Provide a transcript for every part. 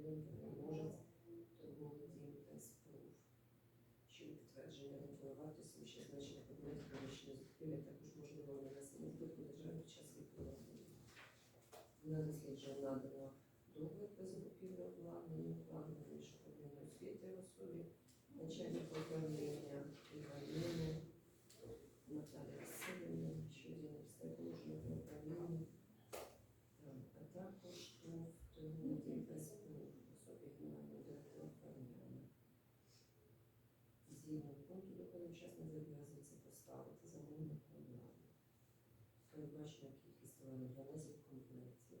гривень переможець торговий дім Теспрув. Щодо підтвердження ринкової вартості ще значення предметів приміщення закупівлі, також можливо нанесення збитку держави під час відповідання. На дослідження надано договір про закупівлю обладнання, обладнання міжнародної освіти в особі, начальник управління Іванівни, Наталія Васильівна, що є на підставі положення про управління, Так, а також ТОВ торговий ПСПУ в особі генерального директора управління. Згідно учасник зобов'язується поставити замовник на Передбачена кількість товарів для 10 комплектів.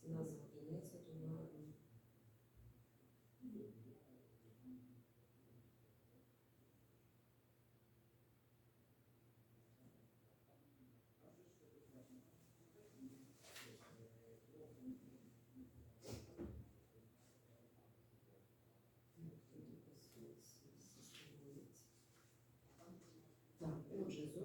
Ціна за одиницю товару. З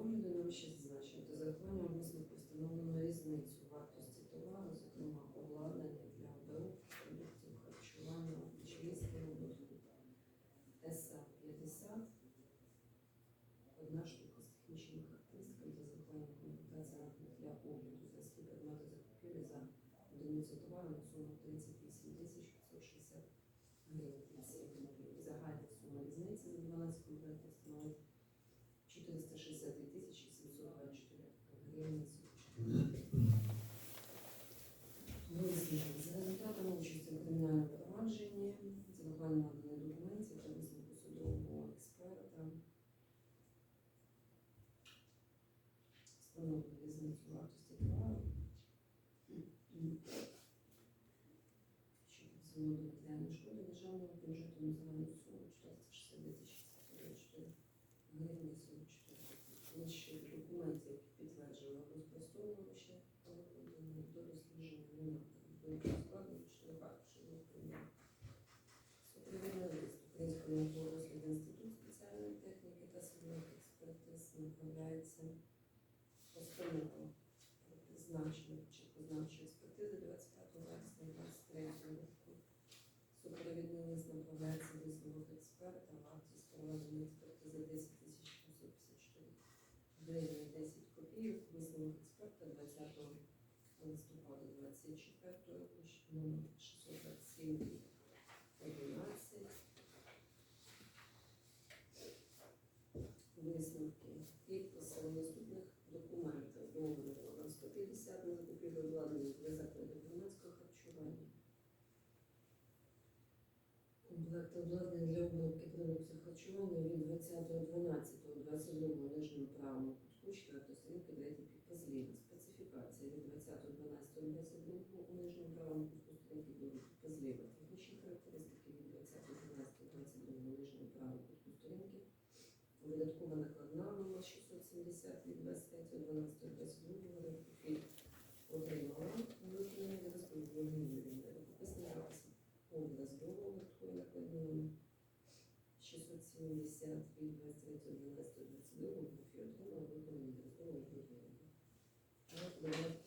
вище зазначено, та зарахування висновку встановлено різницю вартості товару, зокрема обладнання для обробки продуктів харчування, чистого виробітку. СА 50, одна штука з технічними характеристиками та комплектації рахунок для огляду зв'язки предмету закупівлі за одиницю товару на суму 38 тисяч 560 гривень. Загальна сума різниці за 12 комплектів становить 463 тисячі 724 гривень. Висновок. За результатами участі у кримінальному провадженні, зарахування наданих документів та висновку судового експерта, встановлено різницю вартості товару, що підсумовано до матеріальної шкоди державного бюджету на загальну суму 462 тисячі 724 44 Лише документів, які підтверджували розпростовування ще до дослідження немає. Відповідно складу чотири аркуші відповідно. Супровідний лист Українського науково-дослідного інституту спеціальної техніки та судових експертиз направляється Лист направляється висновок експерта, вартість проведеної експертизи 10 тисяч 754 гривень 10 копійок. Висновок експерта 20 листопада 24 номер 627 11. Висновки, підписи наступних документів. Договір номер 150 на закупівлю обладнання для закладів громадського харчування. Комплект обладнання для обробки продуктів харчування від 20.12.22 нижньому правому кутку 4 сторінки 3 підпис. Специфікація від 20.12.22 у нижньому правому кутку сторінки 2 підпис. Технічні характеристики від 20.12.22 нижньому правому кутку сторінки. Видаткова накладна номер 670 від 23.12.22 року. Фільм отримала виконання для 670 від 23.12.22 року. Фі отримала виконання для розповідної Юріївни. Довідки ілюстрована